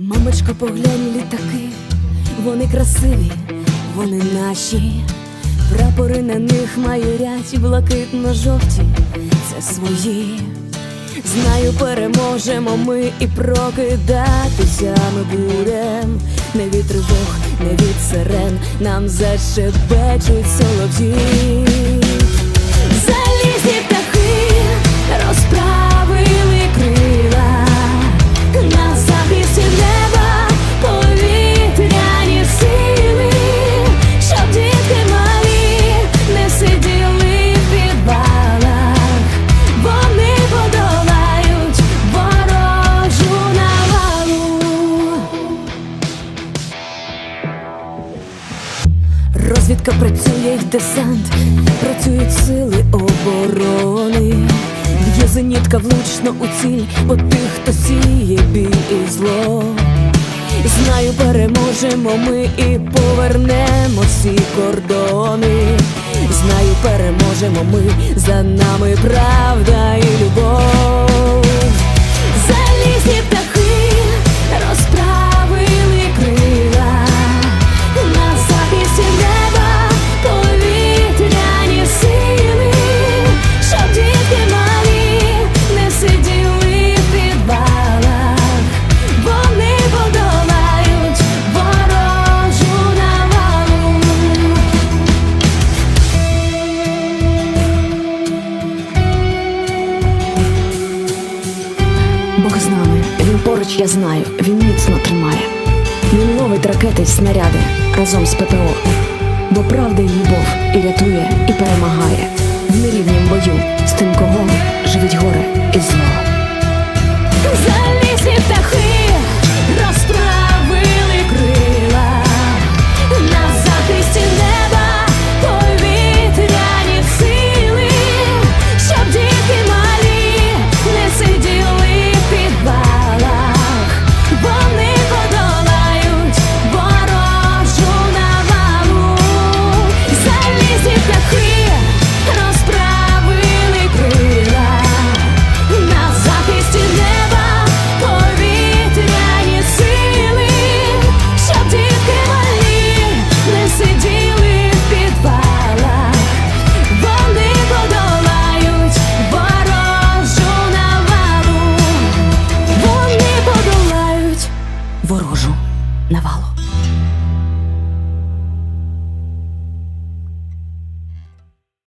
Мамочко, поглянь літаки, вони красиві, вони наші. Прапори на них майорять блакитно-жовті, це свої. Знаю, переможемо ми і прокидатися ми будем. Не від тривог, не від сирен, нам зашебечуть солов'ї. Розвідка працює й десант, працюють сили оборони. Б'є зенітка влучно у ціль, по тих, хто сіє біль і зло. Знаю, переможемо ми і повернемо всі кордони. Знаю, переможемо ми, за нами правда і любов. Нами, він поруч, я знаю, він міцно тримає. Він ловить ракети й снаряди разом з ППО. Бо правда й любов і рятує, і перемагає. навалу.